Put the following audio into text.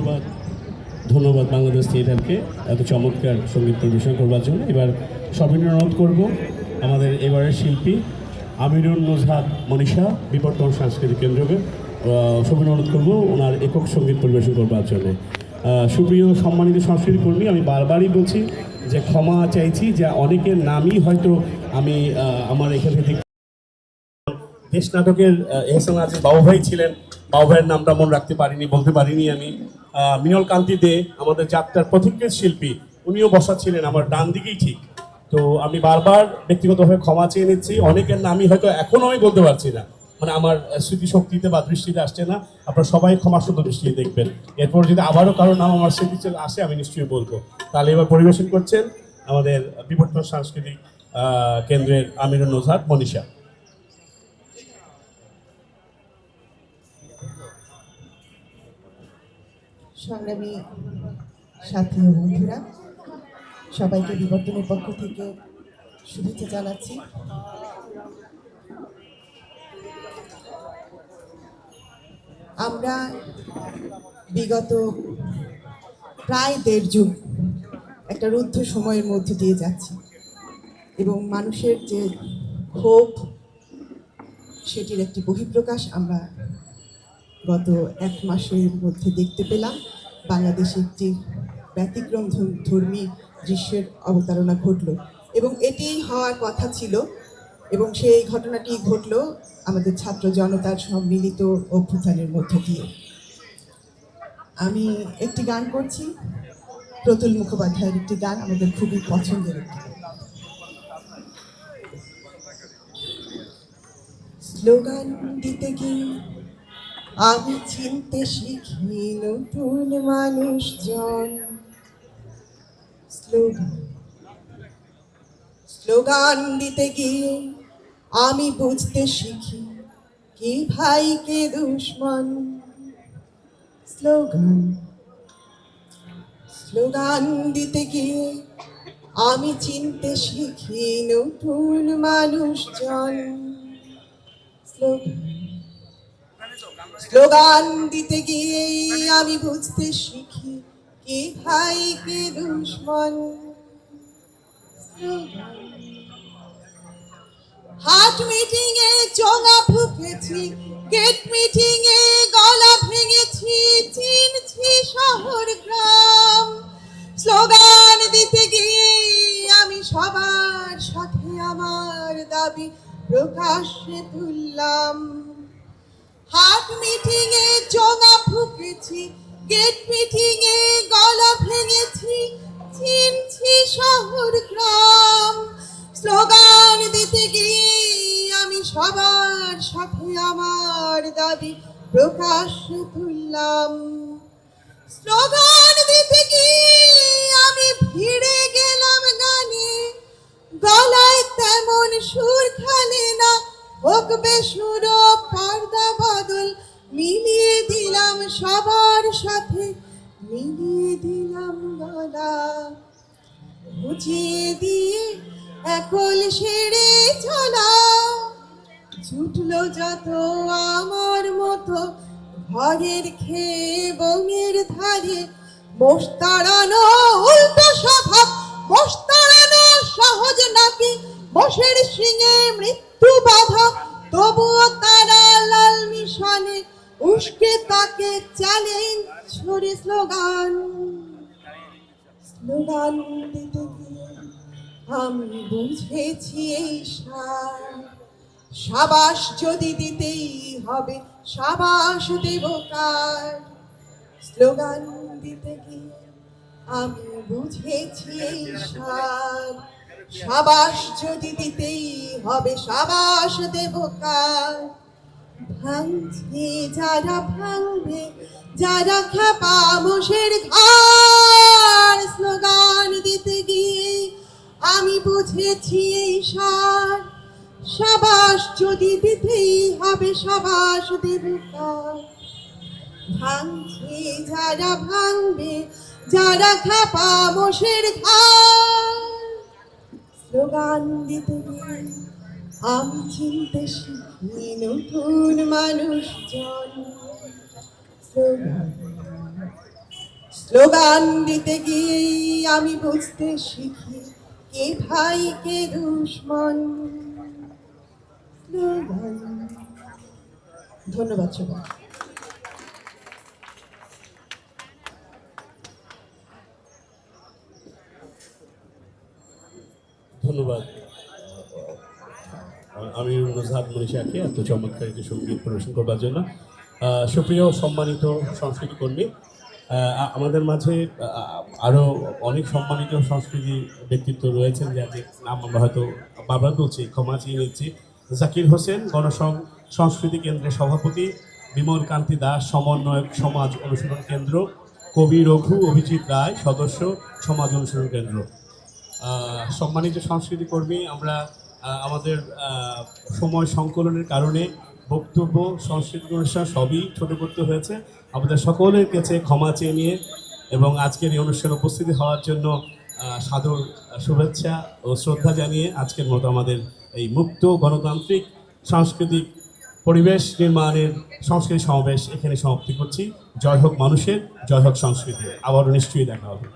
ধন্যবাদ। ধন্যবাদ বাংলাদেশ থিয়েটারকে এত চমৎকার সংগীত পরিবেশন করবার জন্য। এবার সবিনয় অনুরোধ করব আমাদের এবারের শিল্পী আমিরুল নজহাত মনীষা, বিবর্তন সাংস্কৃতিক কেন্দ্রকে সবিনয় অনুরোধ করব ওনার একক সংগীত পরিবেশন করবার জন্য। সুপ্রিয় সম্মানিত সংস্কৃতি কর্মী, আমি বারবারই বলছি যে ক্ষমা চাইছি যে অনেকের নামই হয়তো আমি আমার এখান থেকে দেশ নাটকের এহসান আজিজ বাবু ভাই ছিলেন। বাবু ভাইয়ের নামটা মনে রাখতে পারিনি, বলতে পারিনি আমি। মিনল কান্তি দে, আমাদের যাত্রার প্রতিজ্ঞের শিল্পী, উনিও বসা ছিলেন আমার ডান দিকেই ঠিক। তো আমি বারবার ব্যক্তিগতভাবে ক্ষমা চেয়ে নিচ্ছি, অনেকের নামই হয়তো এখনও আমি বলতে পারছি না। মানে আমার স্মৃতিশক্তিতে বা দৃষ্টিতে আসছে না, আপনারা সবাই ক্ষমা সুন্দর দৃষ্টিতে দেখবেন। এরপর যদি আবারও কারও নাম আমার স্মৃতিতে আসে, আমি নিশ্চয়ই বলব। তাহলে এবার পরিবেশন করছেন আমাদের বিবর্তন সাংস্কৃতিক কেন্দ্রের আমিরুল নজহাত মনীষা। সংগ্রামী সাথী ও বন্ধুরা, সবাইকে বিবর্তনের পক্ষ থেকে শুভেচ্ছা জানাচ্ছি। আমরা বিগত প্রায় দেড় যুগ একটা রুদ্ধ সময়ের মধ্যে দিয়ে যাচ্ছি এবং মানুষের যে ক্ষোভ, সেটির একটি বহিঃপ্রকাশ আমরা গত এক মাসের মধ্যে দেখতে পেলাম বাংলাদেশে একটি ব্যতিক্রম ধর্মী দৃশ্যের অবতারণা ঘটলো এবং এটি হওয়ার কথা ছিল এবং সেই ঘটনাটি ঘটলো আমাদের ছাত্র জনতার সম্মিলিত অভ্যুত্থানের মধ্য দিয়ে। আমি একটি গান করছি। প্রতুল মুখোপাধ্যায়ের একটি গান আমাদের খুবই পছন্দের একটি স্লোগান দিতে গিয়ে আমি চিনতে শিখি নতুন মানুষজন। স্লোগান দিতে গিয়ে আমি বুঝতে শিখি, কি ভাই, কে দুশ্মন। স্লোগান। স্লোগান দিতে গিয়ে আমি চিনতে শিখি নতুন মানুষজন। স্লোগান। স্লোগান দিতে গিয়ে আমি বুঝতে শিখি কে ভাই, কে দুশ্মন। হাট মিটিং এ চোঙা ফুকেছি, গেট মিটিং এ গলা ভেঙেছি, চিনছি শহর গ্রাম। স্লোগান দিতে গিয়ে আমি সবার সাথে আমার দাবি প্রকাশ্যে তুললাম ফুকেছি গেট মিটিং গলা ভেঙেছি। চিনছি শহর গ্রাম। স্লোগান দিতে গিয়ে আমি সবার সাথে আমার দাবি প্রকাশ্যে তুললাম। স্লোগান দিতে গিয়ে আমি ভিড়ে গেলাম গানে। গলায় তেমন সুর খেলে না। হোক বেসুর পর্দা বদল মিলিয়ে দিলাম সবার সাথে, মিলিয়ে দিলাম গলা। বুঝিয়ে দিয়ে একল সেরে চলা। ছুটলো যত আমার মতো, ঘরের খেয়ে বনের ধারে। মোষ তাড়ানো উল্টো স্বভাব মোষ তাড়ানো সহজ নাকি? বসের শিঙে মৃত্যু বাধা, তবুও তারা লাল মিশনে। উস্কে তাকে চ্যালেঞ্জ ছড়ে স্লোগান স্লোগান দিতে আমি বুঝেছি এই সাবাস যদি দিতেই হবে, সাবাস দেব কার? স্লোগান দিতে গিয়ে আমি বুঝেছি এই সার। সাবাস যদি দিতেই হবে, সাবাস দেব কার? ভাঙছে, যারা ভাঙবে, যারা খেপা মোষের ঘর, স্লোগান দিতে গিয়ে আমি বুঝেছি এই সার। সাবাস যদি দিতেই হবে, সাবাস দেব ভাঙছে, যারা ভাঙবে, যারা খাপা মোষের ঘর, স্লোগান দিতে গিয়ে আমি চিনতে শিখি নতুন মানুষজন স্লোগান দিতে গিয়েই আমি বুঝতে শিখি, কে ভাই, কে দুশ্মন। ধন্যবাদ সবাই ধন্যবাদ আহ, আমির নজহাত মনীষাকে এত চমৎকার একটি সংগীত পরিবেশন করবার জন্য। সুপ্রিয় সম্মানিত সংস্কৃতি কর্মী আমাদের মাঝে আরও অনেক সম্মানিত সংস্কৃতি ব্যক্তিত্ব রয়েছেন যাদের নাম আমরা হয়তো বারবার বলছি ক্ষমা চেয়ে নিচ্ছি। জাকির হোসেন গণসং সংস্কৃতি কেন্দ্রের সভাপতি বিমল কান্তি দাস সমন্বয়ক সমাজ অনুশীলন কেন্দ্র কবি রঘু অভিজিৎ রায় সদস্য সমাজ অনুশীলন কেন্দ্র। সম্মানিত সংস্কৃতি কর্মী আমরা আমাদের সময় সংকলনের কারণে বক্তব্য, সংস্কৃতি অনুষ্ঠান সবই ছোট করতে হয়েছে। আমাদের সকলের কাছে ক্ষমা চেয়ে নিয়ে এবং আজকের এই অনুষ্ঠানে উপস্থিতি হওয়ার জন্য সাদর শুভেচ্ছা ও শ্রদ্ধা জানিয়ে আজকের মতো আমাদের এই মুক্ত গণতান্ত্রিক সাংস্কৃতিক পরিবেশ নির্মাণের সংস্কৃতি সমাবেশ এখানে সমাপ্তি করছি। জয় হোক মানুষের, জয় হোক সংস্কৃতি আবারও নিশ্চয়ই দেখা হবে।